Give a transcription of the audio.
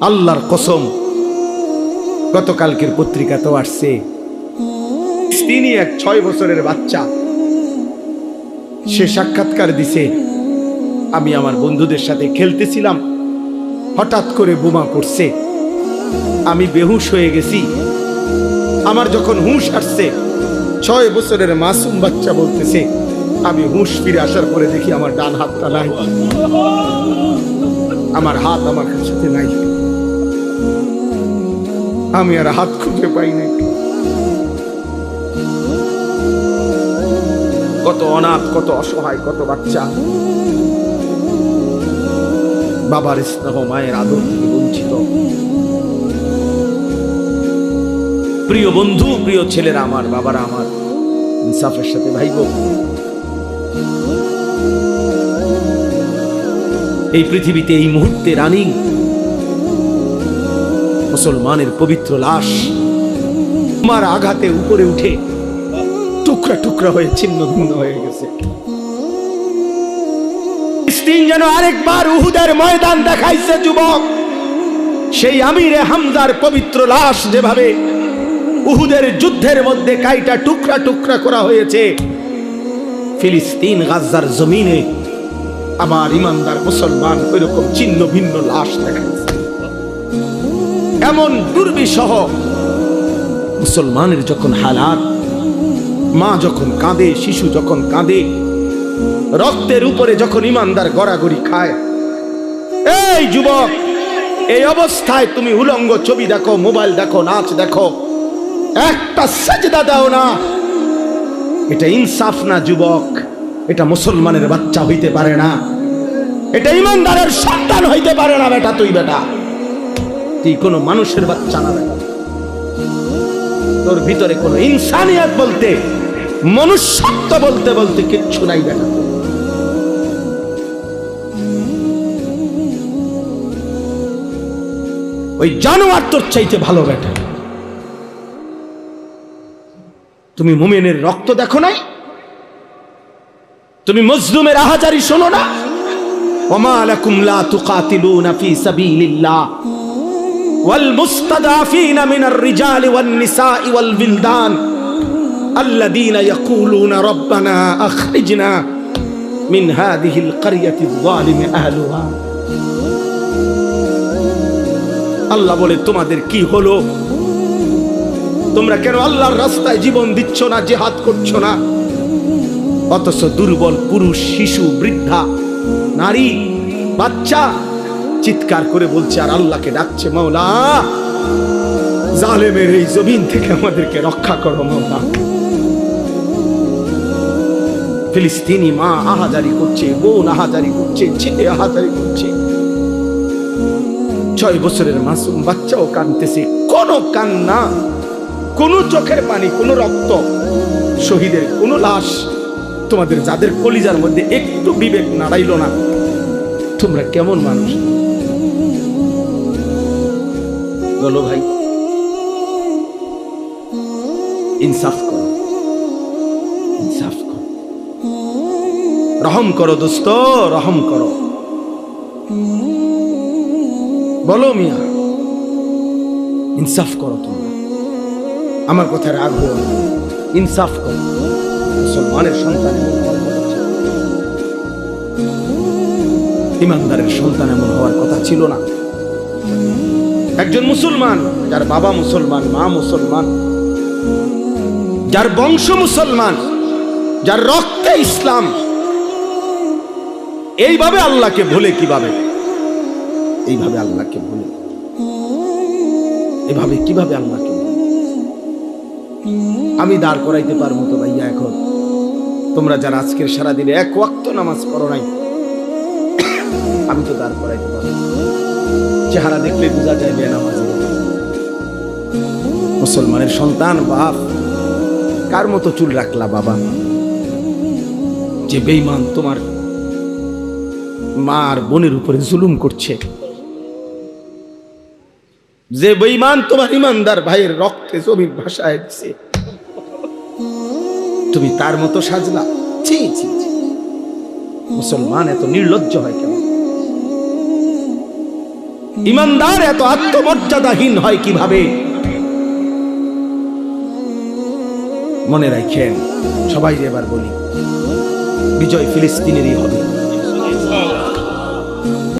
আল্লাহর কসম, গতকালকের পত্রিকা তো আসছে। তিনি এক ছয় বছরের বাচ্চা। সে সাক্ষাৎকার দিছে, আমি আমার বন্ধুদের সাথে খেলতেছিলাম, হঠাৎ করে বোমা পড়ছে। আমি বেহুশ হয়ে গেছি। আমার যখন হুঁশ আসছে, ছয় বছরের মাসুম বাচ্চা বলতেছে, আমি হুঁশ ফিরে আসার পরে দেখি আমার ডান হাতটা নাই। আমার হাত আমার সাথে নাই। আমি আর হাত খুঁজে পাই নাই। কত অনাথ, কত অসহায়, কত বাচ্চা। বাবার স্নেহ, মায়ের আদর থেকে বঞ্চিত। প্রিয় বন্ধু, প্রিয় ছেলেরা আমার, বাবারা আমার, ইনসাফের সাথে ভাইব এই পৃথিবীতে এই মুহূর্তে রানিং মুসলমানের পবিত্র লাশ। মার আঘাতে উপরে উঠে টুকরা টুকরা হয়ে, ছিন্ন ভিন্ন হয়ে গেছে। যেন আরেকবার উহুদের ময়দান দেখাইছে, যুবক। সেই আমিরে হামদার পবিত্র লাশ যেভাবে উহুদের যুদ্ধের মধ্যে কাইটা টুকরা টুকরা করা হয়েছে, ফিলিস্তিন গাজার জমিনে আবার ইমানদার মুসলমান ওইরকম ছিন্ন ভিন্ন লাশ দেখাইছে। এমন দুর্বিসহ মুসলমানের যখন হালাত, মা যখন কাঁদে, শিশু যখন কাঁদে, রক্তের উপরে যখন ইমানদার গড়াগড়ি খায়, এই যুবক, এই অবস্থায় তুমি উলঙ্গ ছবি দেখো, মোবাইল দেখো, নাচ দেখো, একটা সাজদা দাও না। এটা ইনসাফ না যুবক, এটা মুসলমানের বাচ্চা হইতে পারে না, এটা ইমানদারের সন্তান হইতে পারে না, বেটা, তুই বেটা। তুই কোনো মানুষের বাচ্চা না তোর ভিতরে কোনো ইনসানিয়াত বলতে, মনুষ্যত্ব বলতে বলতে কিচ্ছু নাই দেখা ওই জানোয়ার তোর চাইতে ভালো বেটা। তুমি মুমিনের রক্ত দেখো নাই? তুমি মজলুমের আহাজারি শোনো না? ওমা তুকাতিলুনা ফি সাবিলিল্লাহ। ওয়াল মুস্তাদাফিনা মিনার রিজালি ওয়ান নিসাই ওয়াল বিলদান আল্লাযীনা ইয়াকুলুনা রাব্বানা আখরিজনা মিন হাযিহিল আল্লাহ বলে, তোমাদের কি হলো? তোমরা কেন আল্লাহর রাস্তায় জীবন দিচ্ছ না, জেহাদ করছ না? অথচ দুর্বল পুরুষ, শিশু, বৃদ্ধা, নারী, বাচ্চা চিৎকার করে বলছে, আর আল্লাহকে ডাকছে মাওলা। জালেমের এই জমিন থেকে আমাদেরকে রক্ষা করো মাওলা। ফিলিস্তিনি মা আহাজারি করছে, বোন আহাজারি করছে, ছেলে আহাজারি করছে। ছয় বছরের মাসুম বাচ্চাও কানতেছে কোন কান্না, কোন চোখের পানি, কোন রক্ত, শহীদের কোন লাশ। তোমাদের যাদের কলিজার মধ্যে একটু বিবেক নাড়াইল না। তোমরা কেমন মানুষ? বলো ভাই। ইনসাফ করো। ইনসাফ করো। রহম করো দোস্ত, রহম করো। বলো মিয়া, ইনসাফ করো তোমরা আমার কথা রাগ হয়েও না। ইনসাফ করো। মুসলমানের সন্তান ইমানদারের সন্তান এমন হওয়ার কথা ছিল না। একজন মুসলমান, যার বাবা মুসলমান, মা মুসলমান, যার বংশ মুসলমান, যার রক্তে ইসলাম। এইভাবে আল্লাহকে ভুলে কীভাবে? এইভাবে আল্লাহকে ভুলে। এভাবে কীভাবে আল্লাহকে আমি দাঁড় করাইতে পারব তো ভাইয়া এখন। তোমরা যারা আজকের সারাদিনে এক ওয়াক্ত নামাজ পড়ো নাই, আমি তো দাঁড় করাইতে পারব চেহারা দেখলে বোঝা যায় বেনামাজি। মুসলমানের সন্তান, বাপ, কার মতো চুল রাখলা বাবা? যে বেইমান তোমার মা আর বোনের উপরে জুলুম করছে। যে বেইমান তোমার ইমানদার ভাইয়ের রক্তে জমির ভাষায় দিছে। তুমি তার মতো সাজলা। মুসলমান এত নির্লজ্জ হয় কেন? ইমানদার এত আত্মমর্যাদাহীন হয় কীভাবে? মনে রাখেন সবাই এবার বলি বিজয় ফিলিস্তিনেরই হবে।